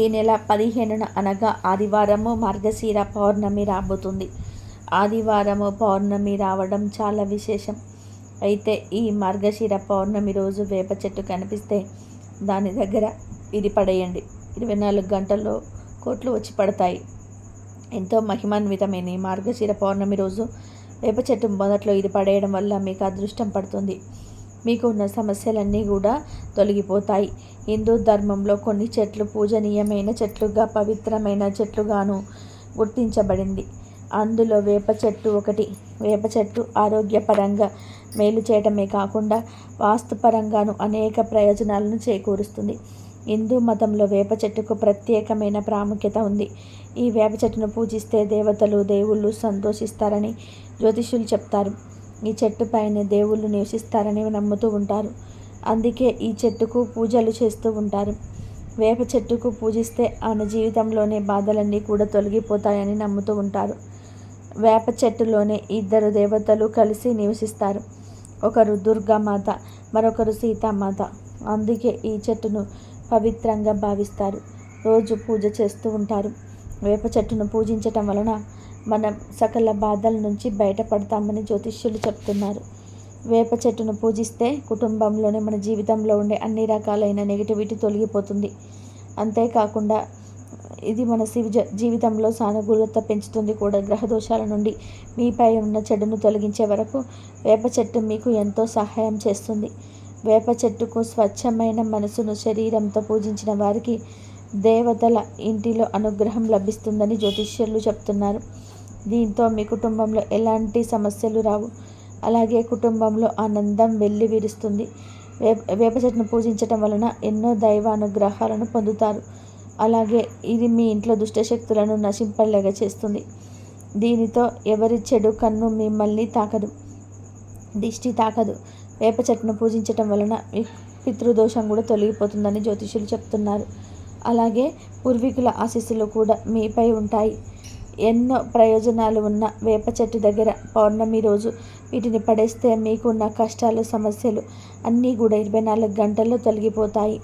ఈ నెల పదిహేనున అనగా ఆదివారము మార్గశీర పౌర్ణమి రాబోతుంది. ఆదివారము పౌర్ణమి రావడం చాలా విశేషం. అయితే ఈ మార్గశీర పౌర్ణమి రోజు వేప చెట్టు కనిపిస్తే దాని దగ్గర ఇది పడేయండి. ఇరవై నాలుగు గంటల్లో కోట్లు వచ్చి పడతాయి. ఎంతో మహిమాన్వితమైన ఈ మార్గశీర పౌర్ణమి రోజు వేప చెట్టు మొదట్లో ఇది పడేయడం వల్ల మీకు అదృష్టం పడుతుంది. మీకు ఉన్న సమస్యలన్నీ కూడా తొలగిపోతాయి. హిందూ ధర్మంలో కొన్ని చెట్లు పూజనీయమైన చెట్లుగా పవిత్రమైన చెట్లుగాను గుర్తించబడింది. అందులో వేప చెట్టు ఒకటి. వేప చెట్టు ఆరోగ్యపరంగా మేలు చేయటమే కాకుండా వాస్తుపరంగాను అనేక ప్రయోజనాలను చేకూరుస్తుంది. హిందూ మతంలో వేప చెట్టుకు ప్రత్యేకమైన ప్రాముఖ్యత ఉంది. ఈ వేప చెట్టును పూజిస్తే దేవతలు దేవుళ్ళు సంతోషిస్తారని జ్యోతిష్యులు చెప్తారు. ఈ చెట్టు పైన దేవుళ్ళు నివసిస్తారని నమ్ముతూ ఉంటారు. అందుకే ఈ చెట్టుకు పూజలు చేస్తూ ఉంటారు. వేప చెట్టుకు పూజిస్తే ఆమె జీవితంలోనే బాధలన్నీ కూడా తొలగిపోతాయని నమ్ముతూ ఉంటారు. వేప చెట్టులోనే ఇద్దరు దేవతలు కలిసి నివసిస్తారు. ఒకరు దుర్గామాత మరొకరు సీతామాత అందుకే ఈ చెట్టును పవిత్రంగా భావిస్తారు. రోజు పూజ చేస్తూ ఉంటారు. వేప చెట్టును పూజించటం వలన మనం సకల బాధల నుంచి బయటపడతామని జ్యోతిష్యులు చెప్తున్నారు. వేప చెట్టును పూజిస్తే కుటుంబంలోనే మన జీవితంలో ఉండే అన్ని రకాలైన నెగిటివిటీ తొలగిపోతుంది. అంతేకాకుండా ఇది మన శివ జీవితంలో సానుకూలత పెంచుతుంది కూడా. గ్రహదోషాల నుండి మీపై ఉన్న చెడును తొలగించే వరకు వేప చెట్టు మీకు ఎంతో సహాయం చేస్తుంది. వేప చెట్టుకు స్వచ్ఛమైన మనసును శరీరంతో పూజించిన వారికి దేవతల ఇంటిలో అనుగ్రహం లభిస్తుందని జ్యోతిష్యులు చెప్తున్నారు. దీంతో మీ కుటుంబంలో ఎలాంటి సమస్యలు రావు. అలాగే కుటుంబంలో ఆనందం వెళ్ళి విరుస్తుంది. వేప వేప చెట్టును పూజించటం వలన ఎన్నో దైవ అనుగ్రహాలను పొందుతారు. అలాగే ఇది మీ ఇంట్లో దుష్టశక్తులను నశింపలేగా చేస్తుంది. దీనితో ఎవరి చెడు కన్ను మిమ్మల్ని తాకదు. దిష్టి తాకదు. వేప చెట్టును పూజించటం వలన పితృదోషం కూడా తొలగిపోతుందని జ్యోతిషులు చెప్తున్నారు. అలాగే పూర్వీకుల ఆశీస్సులు కూడా మీపై ఉంటాయి. ఎన్నో ప్రయోజనాలు ఉన్న వేప చెట్టు దగ్గర పౌర్ణమి రోజు వీటిని పడేస్తే మీకున్న కష్టాలు సమస్యలు అన్నీ కూడా ఇరవై నాలుగు గంటల్లో తొలగిపోతాయి.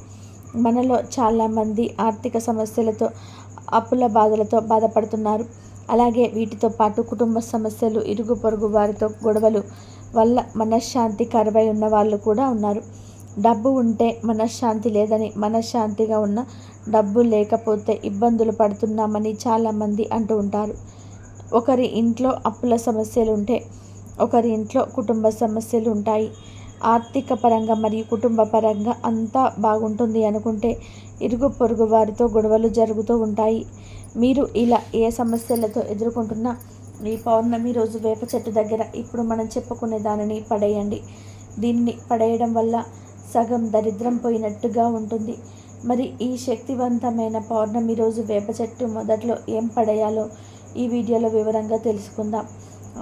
మనలో చాలామంది ఆర్థిక సమస్యలతో అప్పుల బాధలతో బాధపడుతున్నారు. అలాగే వీటితో పాటు కుటుంబ సమస్యలు ఇరుగు పొరుగు వారితో గొడవలు వల్ల మనశ్శాంతి కరువై ఉన్న వాళ్ళు కూడా ఉన్నారు. డబ్బు ఉంటే మనశ్శాంతి లేదని మనశ్శాంతిగా ఉన్న డబ్బు లేకపోతే ఇబ్బందులు పడుతున్నామని చాలామంది అంటూ ఉంటారు. ఒకరి ఇంట్లో అప్పుల సమస్యలు ఉంటే ఒకరి ఇంట్లో కుటుంబ సమస్యలు ఉంటాయి ఆర్థిక పరంగా మరియు కుటుంబ పరంగా అంతా బాగుంటుంది అనుకుంటే ఇరుగు పొరుగు వారితో గొడవలు జరుగుతూ ఉంటాయి. మీరు ఇలా ఏ సమస్యలతో ఎదుర్కొంటున్నా ఈ పౌర్ణమి రోజు వేప చెట్టు దగ్గర ఇప్పుడు మనం చెప్పుకునే దానిని పడేయండి. దీన్ని పడేయడం వల్ల సగం దరిద్రం పోయినట్టుగా ఉంటుంది. మరి ఈ శక్తివంతమైన పౌర్ణమి రోజు వేప చెట్టు మొదట్లో ఏం పడేయాలో ఈ వీడియోలో వివరంగా తెలుసుకుందాం.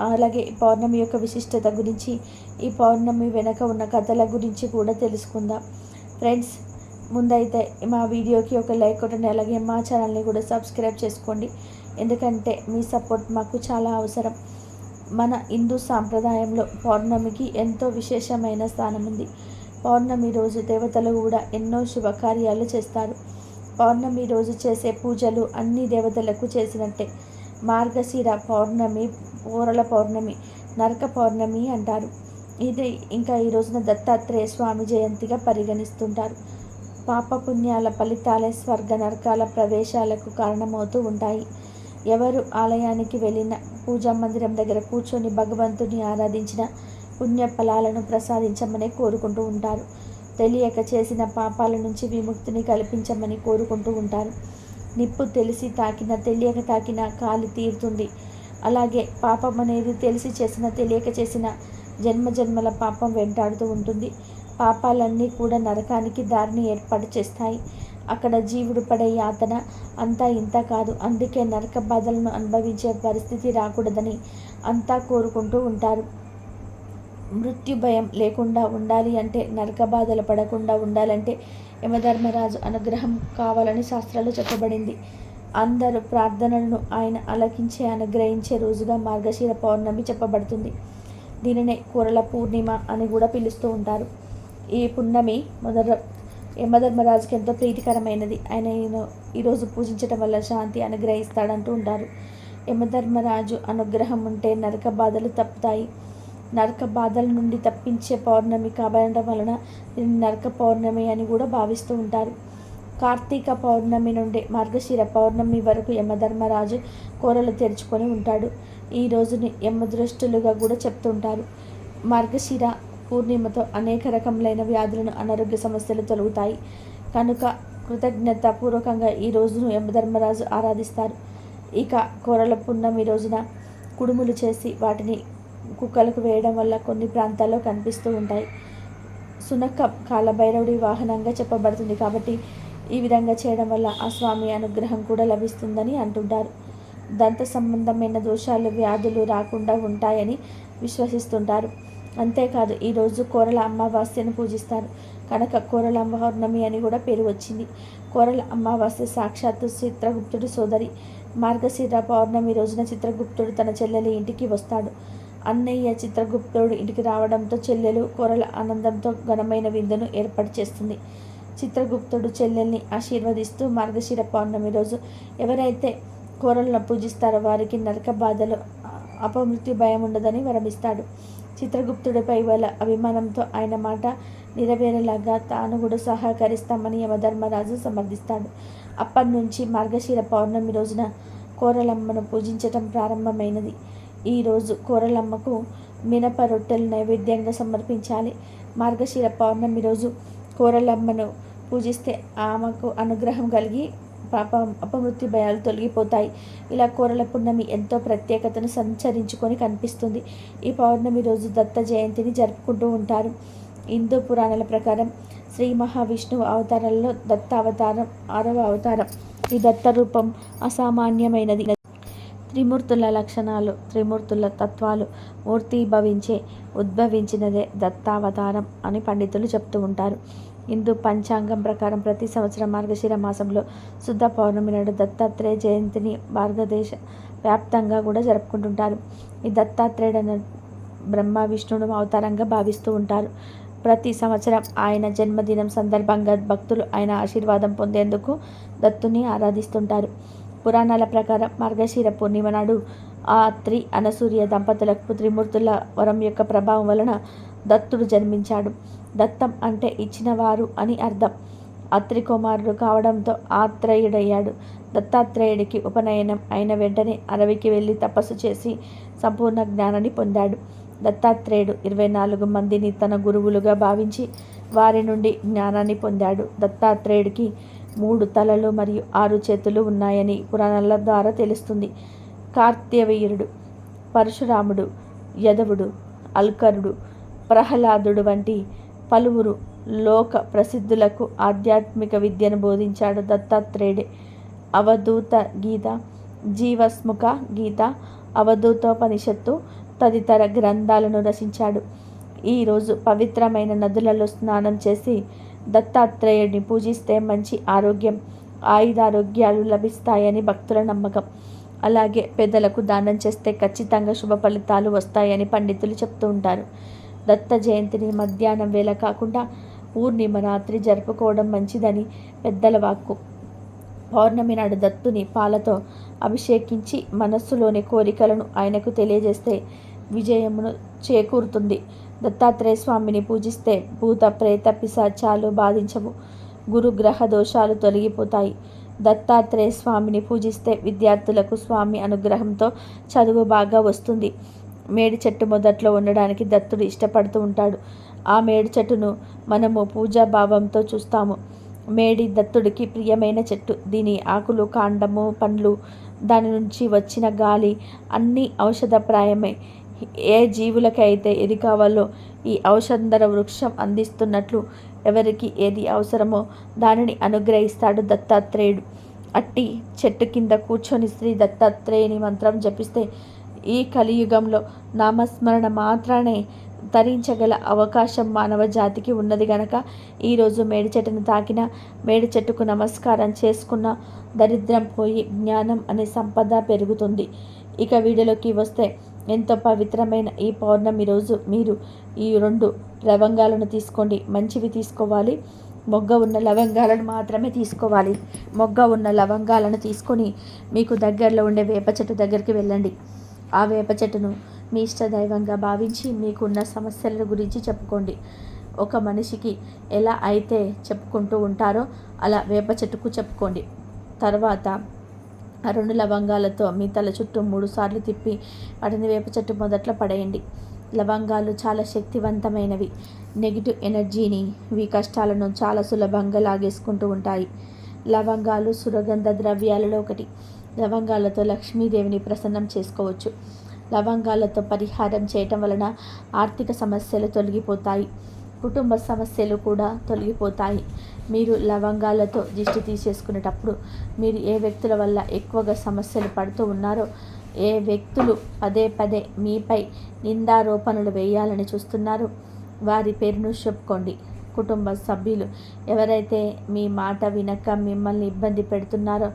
అలాగే పౌర్ణమి యొక్క విశిష్టత గురించి ఈ పౌర్ణమి వెనక ఉన్న కథల గురించి కూడా తెలుసుకుందాం. ఫ్రెండ్స్ ముందైతే మా వీడియోకి ఒక లైక్ కొట్టండి అలాగే మా ఛానల్ని కూడా సబ్స్క్రైబ్ చేసుకోండి. ఎందుకంటే మీ సపోర్ట్ మాకు చాలా అవసరం. మన హిందూ సాంప్రదాయంలో పౌర్ణమికి ఎంతో విశేషమైన స్థానం ఉంది. పౌర్ణమి రోజు దేవతలు కూడా ఎన్నో శుభకార్యాలు చేస్తారు. పౌర్ణమి రోజు చేసే పూజలు అన్ని దేవతలకు చేసినట్టే. మార్గశిర పౌర్ణమి పూరల పౌర్ణమి నరక పౌర్ణమి అంటారు. ఇది ఇంకా ఈ రోజున దత్తాత్రేయ స్వామి జయంతిగా పరిగణిస్తుంటారు. పాపపుణ్యాల ఫలితాలే స్వర్గ నరకాల ప్రవేశాలకు కారణమవుతూ ఉంటాయి. ఎవరు ఆలయానికి వెళ్ళిన పూజా మందిరం దగ్గర కూర్చొని భగవంతుని ఆరాధించిన పుణ్య ఫలాలను ప్రసాదించమని కోరుకుంటూ ఉంటారు. తెలియక చేసిన పాపాల నుంచి విముక్తిని కల్పించమని కోరుకుంటూ ఉంటారు. నిప్పు తెలిసి తాకిన తెలియక తాకిన కాలి తీరుతుంది. అలాగే పాపం అనేది తెలిసి చేసిన తెలియక చేసిన జన్మ జన్మల పాపం వెంటాడుతూ ఉంటుంది. పాపాలన్నీ కూడా నరకానికి దారిని ఏర్పాటు చేస్తాయి. అక్కడ జీవుడు పడే యాతన అంతా ఇంత కాదు. అందుకే నరక బాధలను అనుభవించే పరిస్థితి రాకూడదని అంతా కోరుకుంటూ ఉంటారు. మృత్యు భయం లేకుండా ఉండాలి అంటే నరక బాధలు పడకుండా ఉండాలంటే యమధర్మరాజు అనుగ్రహం కావాలని శాస్త్రాలు చెప్పబడింది. అందరు ప్రార్థనలను ఆయన అలకించే అనుగ్రహించే రోజుగా మార్గశీర పౌర్ణమి చెప్పబడుతుంది. దీనినే కూరల పూర్ణిమ అని కూడా పిలుస్తూ ఉంటారు. ఈ పున్నమి మొదట యమధర్మరాజుకి ఎంతో ప్రీతికరమైనది. ఆయన ఈరోజు పూజించటం వల్ల శాంతి అనుగ్రహిస్తాడంటూ ఉంటారు. యమధర్మరాజు అనుగ్రహం ఉంటే నరక బాధలు తప్పుతాయి. నరక బాధల నుండి తప్పించే పౌర్ణమి కాబడటం వలన దీన్ని నరక పౌర్ణమి అని కూడా భావిస్తూ ఉంటారు. కార్తీక పౌర్ణమి నుండి మార్గశిర పౌర్ణమి వరకు యమధర్మరాజు కోరలు తెరుచుకొని ఉంటాడు. ఈ రోజుని యమదృష్టులుగా కూడా చెప్తుంటారు. మార్గశిర పూర్ణిమతో అనేక రకములైన వ్యాధులను అనారోగ్య సమస్యలు తొలగుతాయి. కనుక కృతజ్ఞత పూర్వకంగా ఈ రోజును యమధర్మరాజు ఆరాధిస్తారు. ఇక కోరల పున్నమి రోజున కుడుములు చేసి వాటిని కుక్కలకు వేయడం వల్ల కొన్ని ప్రాంతాల్లో కనిపిస్తూ ఉంటాయి. సునక్క కాలభైరవుడి వాహనంగా చెప్పబడుతుంది కాబట్టి ఈ విధంగా చేయడం వల్ల ఆ స్వామి అనుగ్రహం కూడా లభిస్తుందని అంటుంటారు. దంత సంబంధమైన దోషాలు వ్యాధులు రాకుండా ఉంటాయని విశ్వసిస్తుంటారు. అంతేకాదు ఈరోజు కోరల అమావాస్యను పూజిస్తారు. కనుక కోరల పౌర్ణమి అని కూడా పేరు వచ్చింది. కోరల అమావాస్య సాక్షాత్తు చిత్రగుప్తుడి సోదరి. మార్గశిర పౌర్ణమి రోజున చిత్రగుప్తుడు తన చెల్లెలి ఇంటికి వస్తాడు. అన్నయ్య చిత్రగుప్తుడు ఇంటికి రావడంతో చెల్లెలు కోరల ఆనందంతో ఘనమైన విందును ఏర్పాటు చేస్తుంది. చిత్రగుప్తుడు చెల్లెల్ని ఆశీర్వదిస్తూ మార్గశిర పౌర్ణమి రోజు ఎవరైతే కోరలను పూజిస్తారో వారికి నరక బాధలు అపమృత్యు భయం ఉండదని వరమిస్తాడు. చిత్రగుప్తుడిపై వాళ్ళ అభిమానంతో ఆయన మాట నెరవేరేలాగా తాను కూడా సహకరిస్తామని యమధర్మరాజు సమర్థిస్తాడు. అప్పటి నుంచి మార్గశిర పౌర్ణమి రోజున కోరలమ్మను పూజించటం ప్రారంభమైనది. ఈరోజు కోరలమ్మకు మినప రొట్టెలు నైవేద్యంగా సమర్పించాలి. మార్గశిర పౌర్ణమి రోజు కోరలమ్మను పూజిస్తే ఆమెకు అనుగ్రహం కలిగి పాప అపమృత్యు భయాలు తొలగిపోతాయి. ఇలా కోరల పున్నమి ఎంతో ప్రత్యేకతను సంచరించుకొని కనిపిస్తుంది. ఈ పౌర్ణమి రోజు దత్త జయంతిని జరుపుకుంటూ ఉంటారు. హిందూ పురాణాల ప్రకారం శ్రీ మహావిష్ణువు అవతారాల్లో దత్త అవతారం ఆరవ అవతారం. ఈ దత్త రూపం అసామాన్యమైనది. త్రిమూర్తుల లక్షణాలు త్రిమూర్తుల తత్వాలు మూర్తీభవించే ఉద్భవించినదే దత్తావతారం అని పండితులు చెప్తూ ఉంటారు. హిందూ పంచాంగం ప్రకారం ప్రతి సంవత్సరం మార్గశిర మాసంలో శుద్ధ పౌర్ణమి నాడు దత్తాత్రేయ జయంతిని భారతదేశ వ్యాప్తంగా కూడా జరుపుకుంటుంటారు. ఈ దత్తాత్రేయుడు బ్రహ్మ విష్ణుడు అవతారంగా భావిస్తూ ఉంటారు. ప్రతి సంవత్సరం ఆయన జన్మదినం సందర్భంగా భక్తులు ఆయన ఆశీర్వాదం పొందేందుకు దత్తుని ఆరాధిస్తుంటారు. పురాణాల ప్రకారం మార్గశీర పూర్ణిమ నాడు ఆ త్రి అనసూర్య దంపతులకు త్రిమూర్తుల వరం యొక్క ప్రభావం వలన దత్తుడు జన్మించాడు. దత్తం అంటే ఇచ్చినవారు అని అర్థం. అత్రి కుమారుడు కావడంతో ఆత్రేయుడయ్యాడు. దత్తాత్రేయుడికి ఉపనయనం అయిన వెంటనే అడవికి వెళ్ళి తపస్సు చేసి సంపూర్ణ జ్ఞానాన్ని పొందాడు. దత్తాత్రేయుడు ఇరవై నాలుగు మందిని తన గురువులుగా భావించి వారి నుండి జ్ఞానాన్ని పొందాడు. దత్తాత్రేయుడికి మూడు తలలు మరియు ఆరు చేతులు ఉన్నాయని పురాణాల ద్వారా తెలుస్తుంది. కార్త్యవీరుడు పరశురాముడు యదవుడు అల్కరుడు ప్రహ్లాదుడు వంటి పలువురు లోక ప్రసిద్ధులకు ఆధ్యాత్మిక విద్యను బోధించాడు దత్తాత్రేయుడే. అవధూత గీత జీవస్ముఖ గీత అవధూతోపనిషత్తు తదితర గ్రంథాలను రచించాడు. ఈరోజు పవిత్రమైన నదులలో స్నానం చేసి దత్తాత్రేయుడిని పూజిస్తే మంచి ఆరోగ్యం ఆయుధారోగ్యాలు లభిస్తాయని భక్తుల నమ్మకం. అలాగే పెద్దలకు దానం చేస్తే ఖచ్చితంగా శుభ ఫలితాలు వస్తాయని పండితులు చెప్తూ ఉంటారు. దత్త జయంతిని మధ్యాహ్నం వేళ కాకుండా పూర్ణిమ రాత్రి జరుపుకోవడం మంచిదని పెద్దల వాక్కు. పౌర్ణమి నాడు దత్తుని పాలతో అభిషేకించి మనస్సులోని కోరికలను ఆయనకు తెలియజేస్తే విజయమును చేకూరుతుంది. దత్తాత్రేయ స్వామిని పూజిస్తే భూత ప్రేత పిశాచాలు బాధించవు. గురుగ్రహ దోషాలు తొలగిపోతాయి. దత్తాత్రేయ స్వామిని పూజిస్తే విద్యార్థులకు స్వామి అనుగ్రహంతో చదువు బాగా వస్తుంది. మేడి చెట్టు మొదట్లో ఉండడానికి దత్తుడు ఇష్టపడుతూ ఉంటాడు. ఆ మేడి చెట్టును మనము పూజా భావంతో చూస్తాము. మేడి దత్తుడికి ప్రియమైన చెట్టు. దీని ఆకులు కాండము పండ్లు దాని నుంచి వచ్చిన గాలి అన్నీ ఔషధప్రాయమే. ఏ జీవులకైతే ఏది కావాలో ఈ ఔషధర వృక్షం అందిస్తున్నట్లు ఎవరికి ఏది అవసరమో దానిని అనుగ్రహిస్తాడు దత్తాత్రేయుడు. అట్టి చెట్టు కింద కూర్చొని శ్రీ దత్తాత్రేయుని మంత్రం జపిస్తే ఈ కలియుగంలో నామస్మరణ మాత్రమే తరించగల అవకాశం మానవ జాతికి ఉన్నది గనక ఈరోజు మేడి చెట్టును తాకిన మేడి చెట్టుకు నమస్కారం చేసుకున్న దరిద్రం పోయి జ్ఞానం అనే సంపద పెరుగుతుంది. ఇక వీడియోలోకి వస్తే ఎంతో పవిత్రమైన ఈ పౌర్ణమి రోజు మీరు ఈ రెండు లవంగాలను తీసుకోండి. మంచివి తీసుకోవాలి. మొగ్గ ఉన్న లవంగాలను మాత్రమే తీసుకోవాలి. మొగ్గ ఉన్న లవంగాలను తీసుకొని మీకు దగ్గరలో ఉండే వేప చెట్టు దగ్గరికి వెళ్ళండి. ఆ వేప చెట్టును మీ ఇష్టదైవంగా భావించి మీకున్న సమస్యల గురించి చెప్పుకోండి. ఒక మనిషికి ఎలా అయితే చెప్పుకుంటూ ఉంటారో అలా వేప చెట్టుకు చెప్పుకోండి. తర్వాత ఆ రెండు లవంగాలతో మీ తల చుట్టూ మూడు సార్లు తిప్పి వాటిని వేప చెట్టు మొదట్లో పడేయండి. లవంగాలు చాలా శక్తివంతమైనవి. నెగిటివ్ ఎనర్జీని మీ కష్టాలను చాలా సులభంగా లాగేసుకుంటూ ఉంటాయి. లవంగాలు సురగంధ ద్రవ్యాలలో ఒకటి. లవంగాలతో లక్ష్మీదేవిని ప్రసన్నం చేసుకోవచ్చు. లవంగాలతో పరిహారం చేయటం వలన ఆర్థిక సమస్యలు తొలగిపోతాయి. కుటుంబ సమస్యలు కూడా తొలగిపోతాయి. మీరు లవంగాలతో దిష్టి తీసేసుకునేటప్పుడు మీరు ఏ వ్యక్తుల వల్ల ఎక్కువగా సమస్యలు పడుతూ ఉన్నారో ఏ వ్యక్తులు పదే పదే మీపై నిందారోపణలు వేయాలని చూస్తున్నారో వారి పేరును చెప్పుకోండి. కుటుంబ సభ్యులు ఎవరైతే మీ మాట వినక మిమ్మల్ని ఇబ్బంది పెడుతున్నారో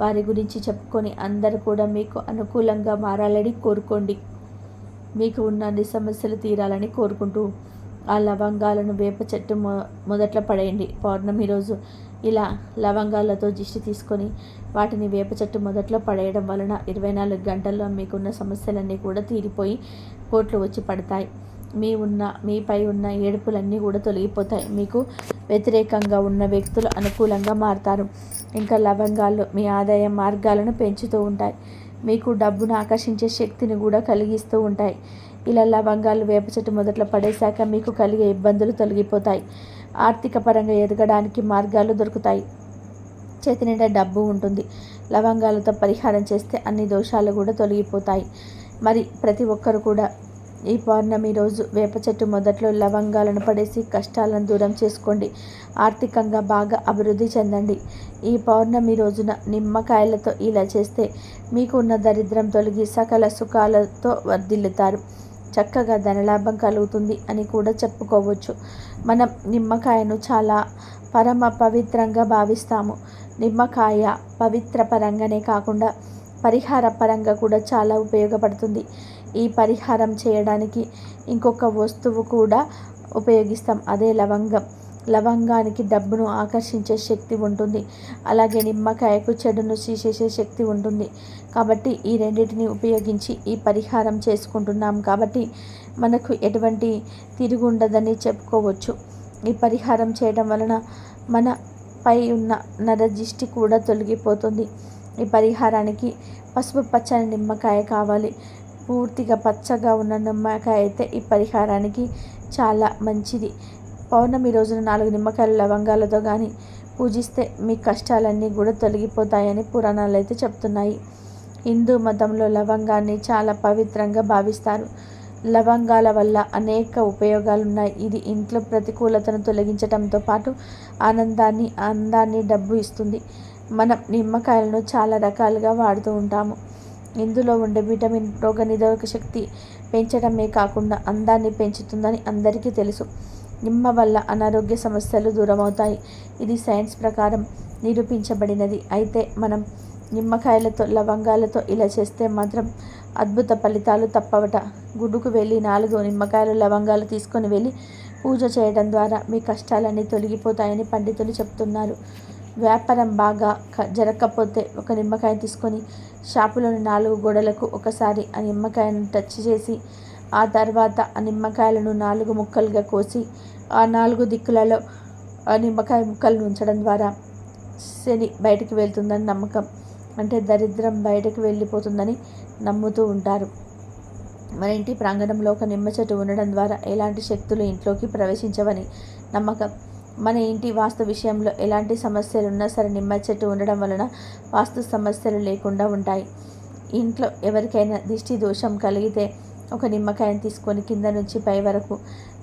వారి గురించి చెప్పుకొని అందరూ కూడా మీకు అనుకూలంగా మారాలని కోరుకోండి. మీకు ఉన్న అన్ని సమస్యలు తీరాలని కోరుకుంటూ ఆ లవంగాలను వేప చెట్టు మొ మొదట్లో పడేయండి. పౌర్ణమి రోజు ఇలా లవంగాలతో దిష్టి తీసుకొని వాటిని వేప చెట్టు మొదట్లో పడేయడం వలన ఇరవై నాలుగు గంటల్లో మీకున్న సమస్యలన్నీ కూడా తీరిపోయి కోట్లు వచ్చి పడతాయి. మీ ఉన్న మీపై ఉన్న ఏడుపులన్నీ కూడా తొలగిపోతాయి. మీకు వ్యతిరేకంగా ఉన్న వ్యక్తులు అనుకూలంగా మారుతారు. ఇంకా లవంగాలు మీ ఆదాయ మార్గాలను పెంచుతూ ఉంటాయి. మీకు డబ్బును ఆకర్షించే శక్తిని కూడా కలిగిస్తూ ఉంటాయి. ఇలా లవంగాలు వేప చెట్టు మొదట్లో పడేశాక మీకు కలిగే ఇబ్బందులు తొలగిపోతాయి. ఆర్థిక పరంగా ఎదగడానికి మార్గాలు దొరుకుతాయి. చేతి నిండా డబ్బు ఉంటుంది. లవంగాలతో పరిహారం చేస్తే అన్ని దోషాలు కూడా తొలగిపోతాయి. మరి ప్రతి ఒక్కరు కూడా ఈ పౌర్ణమి రోజు వేప చెట్టు మొదట్లో లవంగాలను పడేసి కష్టాలను దూరం చేసుకోండి. ఆర్థికంగా బాగా అభివృద్ధి చెందండి. ఈ పౌర్ణమి రోజున నిమ్మకాయలతో ఇలా చేస్తే మీకు ఉన్న దరిద్రం తొలగి సకల సుఖాలతో వర్ధిల్లుతారు. చక్కగా ధనలాభం కలుగుతుంది అని కూడా చెప్పుకోవచ్చు. మనం నిమ్మకాయను చాలా పరమ పవిత్రంగా భావిస్తాము. నిమ్మకాయ పవిత్ర పరంగానే కాకుండా పరిహార పరంగా కూడా చాలా ఉపయోగపడుతుంది. ఈ పరిహారం చేయడానికి ఇంకొక వస్తువు కూడా ఉపయోగిస్తాం. అదే లవంగం. లవంగానికి డబ్బును ఆకర్షించే శక్తి ఉంటుంది. అలాగే నిమ్మకాయకు చెడును తీసేసే శక్తి ఉంటుంది. కాబట్టి ఈ రెండింటిని ఉపయోగించి ఈ పరిహారం చేసుకుంటున్నాం. కాబట్టి మనకు ఎటువంటి తిరుగుండదని చెప్పుకోవచ్చు. ఈ పరిహారం చేయడం వలన మన పై ఉన్న నరదిష్టి కూడా తొలగిపోతుంది. ఈ పరిహారానికి పసుపు పచ్చని నిమ్మకాయ కావాలి. పూర్తిగా పచ్చగా ఉన్న నిమ్మకాయ అయితే ఈ పరిహారానికి చాలా మంచిది. పౌర్ణమి రోజున నాలుగు నిమ్మకాయల లవంగాలతో కానీ పూజిస్తే మీ కష్టాలన్నీ కూడా తొలగిపోతాయని పురాణాలు అయితే చెప్తున్నాయి. హిందూ మతంలో లవంగాన్ని చాలా పవిత్రంగా భావిస్తారు. లవంగాల వల్ల అనేక ఉపయోగాలు ఉన్నాయి ఇది ఇంట్లో ప్రతికూలతను తొలగించడంతో పాటు ఆనందాన్ని అందాన్ని డబ్బు ఇస్తుంది. మనం నిమ్మకాయలను చాలా రకాలుగా వాడుతూ ఉంటాము. ఇందులో ఉండే విటమిన్ రోగనిరోధక శక్తి పెంచడమే కాకుండా అందాన్ని పెంచుతుందని అందరికీ తెలుసు. నిమ్మ వల్ల అనారోగ్య సమస్యలు దూరమవుతాయి. ఇది సైన్స్ ప్రకారం నిరూపించబడినది. అయితే మనం నిమ్మకాయలతో లవంగాలతో ఇలా చేస్తే మాత్రం అద్భుత ఫలితాలు తప్పవట. గుడ్డుకు వెళ్ళి నాలుగు నిమ్మకాయలు లవంగాలు తీసుకొని వెళ్ళి పూజ చేయడం ద్వారా మీ కష్టాలన్నీ తొలగిపోతాయని పండితులు చెప్తున్నారు. వ్యాపారం బాగా జరగకపోతే ఒక నిమ్మకాయ తీసుకొని షాపులోని నాలుగు గోడలకు ఒకసారి ఆ నిమ్మకాయను టచ్ చేసి ఆ తర్వాత ఆ నిమ్మకాయలను నాలుగు ముక్కలుగా కోసి ఆ నాలుగు దిక్కులలో ఆ నిమ్మకాయ ముక్కలను ఉంచడం ద్వారా శని బయటికి వెళ్తుందని నమ్మకం. అంటే దరిద్రం బయటకు వెళ్ళిపోతుందని నమ్ముతూ ఉంటారు. మన ఇంటి ప్రాంగణంలో ఒక నిమ్మ చెట్టు ఉండడం ద్వారా ఎలాంటి శక్తులు ఇంట్లోకి ప్రవేశించవని నమ్మకం. మన ఇంటి వాస్తు విషయంలో ఎలాంటి సమస్యలు ఉన్నా సరే నిమ్మ చెట్టు ఉండడం వలన వాస్తు సమస్యలు లేకుండా ఉంటాయి. ఇంట్లో ఎవరికైనా దిష్టి దోషం కలిగితే ఒక నిమ్మకాయను తీసుకొని కింద నుంచి పై వరకు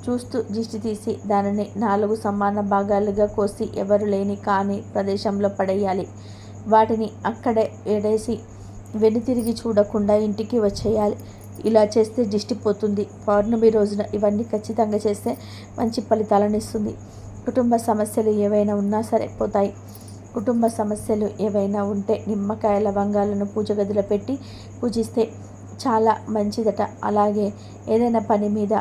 చూస్తూ దిష్టి తీసి దానిని నాలుగు సమాన భాగాలుగా కోసి ఎవరు లేని కాని ప్రదేశంలో పడేయాలి. వాటిని అక్కడే ఎడేసి వెనుతిరిగి చూడకుండా ఇంటికి వచ్చేయాలి. ఇలా చేస్తే దిష్టి పోతుంది. పౌర్ణమి రోజున ఇవన్నీ ఖచ్చితంగా చేస్తే మంచి ఫలితాలను ఇస్తుంది. కుటుంబ సమస్యలు ఏవైనా ఉన్నా సరే పోతాయి. కుటుంబ సమస్యలు ఏవైనా ఉంటే నిమ్మకాయ లవంగాలను పూజ గదిలో పెట్టి పూజిస్తే చాలా మంచిదట. అలాగే ఏదైనా పని మీద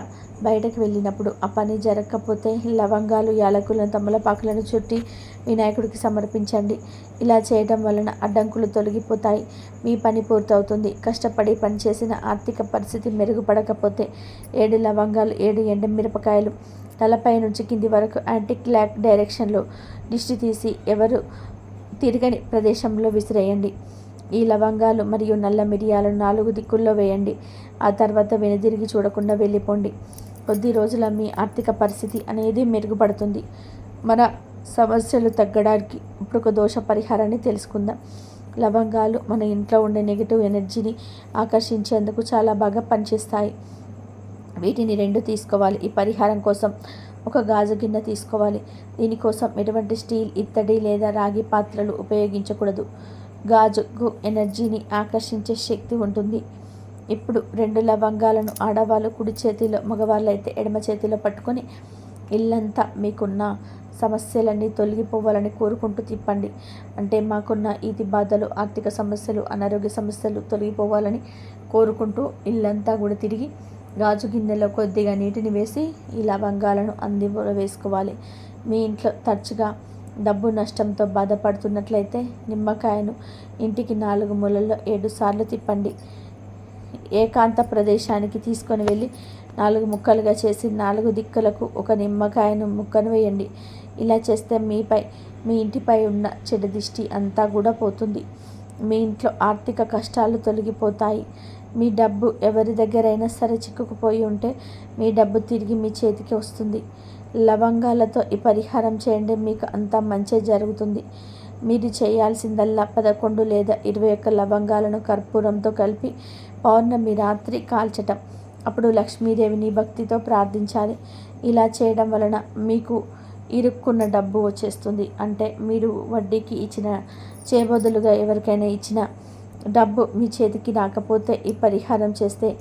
బయటకు వెళ్ళినప్పుడు ఆ పని జరగకపోతే లవంగాలు యాలకులను తమలపాకులను చుట్టి వినాయకుడికి సమర్పించండి. ఇలా చేయడం వలన అడ్డంకులు తొలగిపోతాయి. మీ పని పూర్తవుతుంది. కష్టపడి పనిచేసిన ఆర్థిక పరిస్థితి మెరుగుపడకపోతే ఏడు లవంగాలు ఏడు ఎండమిరపకాయలు తలపై నుంచి కింది వరకు యాంటీ క్లాక్ డైరెక్షన్లో దిష్టి తీసి ఎవరు తిరగని ప్రదేశంలో విసిరేయండి. ఈ లవంగాలు మరియు నల్ల మిరియాలను నాలుగు దిక్కుల్లో వేయండి. ఆ తర్వాత వెనుదిరిగి చూడకుండా వెళ్ళిపోండి. కొద్ది రోజుల మీ ఆర్థిక పరిస్థితి అనేది మెరుగుపడుతుంది. మన సమస్యలు తగ్గడానికి ఇప్పుడు ఒక దోష పరిహారాన్ని తెలుసుకుందాం. లవంగాలు మన ఇంట్లో ఉండే నెగిటివ్ ఎనర్జీని ఆకర్షించేందుకు చాలా బాగా పనిచేస్తాయి. వీటిని రెండు తీసుకోవాలి. ఈ పరిహారం కోసం ఒక గాజు గిన్నె తీసుకోవాలి. దీనికోసం ఎటువంటి స్టీల్ ఇత్తడి లేదా రాగి పాత్రలు ఉపయోగించకూడదు. గాజుకు ఎనర్జీని ఆకర్షించే శక్తి ఉంటుంది. ఇప్పుడు రెండు లవంగాలను ఆడవాళ్ళు కుడి చేతిలో మగవాళ్ళైతే ఎడమ చేతిలో పట్టుకొని ఇల్లంతా మీకున్న సమస్యలన్నీ తొలగిపోవాలని కోరుకుంటూ తిప్పండి. అంటే మాకున్న ఈతి బాధలు ఆర్థిక సమస్యలు అనారోగ్య సమస్యలు తొలగిపోవాలని కోరుకుంటూ ఇల్లంతా కూడా తిరిగి గాజు గిన్నెలో కొద్దిగా నీటిని వేసి ఈ లవంగాలను అందిలో వేసుకోవాలి. మీ ఇంట్లో తరచుగా డబ్బు నష్టంతో బాధపడుతున్నట్లయితే నిమ్మకాయను ఇంటికి నాలుగు మూలల్లో ఏడు సార్లు తిప్పండి. ఏకాంత ప్రదేశానికి తీసుకొని వెళ్ళి నాలుగు ముక్కలుగా చేసి నాలుగు దిక్కులకు ఒక నిమ్మకాయను ముక్కను వేయండి. ఇలా చేస్తే మీపై మీ ఇంటిపై ఉన్న చెడు దిష్టి అంతా కూడా పోతుంది. మీ ఇంట్లో ఆర్థిక కష్టాలు తొలగిపోతాయి. మీ డబ్బు ఎవరి దగ్గరైనా సరే చిక్కుకుపోయి ఉంటే మీ డబ్బు తిరిగి మీ చేతికి వస్తుంది. లవంగాలతో ఈ పరిహారం చేయండి. మీకు అంతా మంచి జరుగుతుంది. మీరు చేయాల్సిందల్లా పదకొండు లేదా ఇరవై ఒక్క లవంగాలను కర్పూరంతో కలిపి పౌర్ణమి రాత్రి కాల్చటం. అప్పుడు లక్ష్మీదేవిని భక్తితో ప్రార్థించాలి. ఇలా చేయడం వలన మీకు ఇరుక్కున్న డబ్బు వచ్చేస్తుంది. అంటే మీరు వడ్డీకి ఇచ్చిన చేబదులుగా ఎవరికైనా ఇచ్చిన డబ్బు మీ చేతికి రాకపోతే ఈ పరిహారం చేస్తే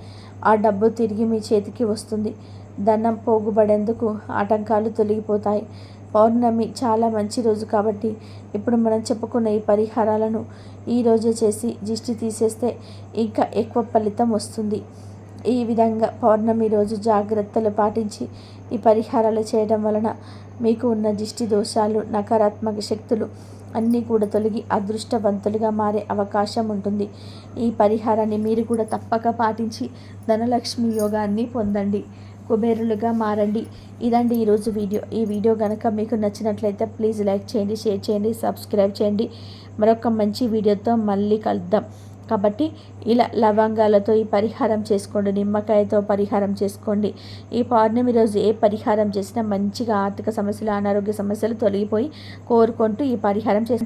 ఆ డబ్బు తిరిగి మీ చేతికి వస్తుంది. ధనం పోగుబడేందుకు ఆటంకాలు తొలగిపోతాయి. పౌర్ణమి చాలా మంచి రోజు కాబట్టి ఇప్పుడు మనం చెప్పుకున్న ఈ పరిహారాలను ఈరోజే చేసి దిష్టి తీసేస్తే ఇంకా ఎక్కువ ఫలితం వస్తుంది. ఈ విధంగా పౌర్ణమి రోజు జాగ్రత్తలు పాటించి ఈ పరిహారాలు చేయడం వలన మీకు ఉన్న దిష్టి దోషాలు నకారాత్మక శక్తులు అన్నీ కూడా తొలగి అదృష్టవంతులుగా మారే అవకాశం ఉంటుంది. ఈ పరిహారాన్ని మీరు కూడా తప్పక పాటించి ధనలక్ష్మి యోగాన్ని పొందండి. కుబేరులుగా మారండి. ఇదండి ఈరోజు వీడియో. ఈ వీడియో కనుక మీకు నచ్చినట్లయితే ప్లీజ్ లైక్ చేయండి షేర్ చేయండి సబ్స్క్రైబ్ చేయండి. మరొక మంచి వీడియోతో మళ్ళీ కలుద్దాం. కాబట్టి ఇలా లవంగాలతో ఈ పరిహారం చేసుకోండి నిమ్మకాయతో పరిహారం చేసుకోండి. ఈ పౌర్ణమి రోజు ఏ పరిహారం చేసినా మంచిగా ఆర్థిక సమస్యలు అనారోగ్య సమస్యలు తొలగిపోయి కోరుకుంటూ ఈ పరిహారం చేసి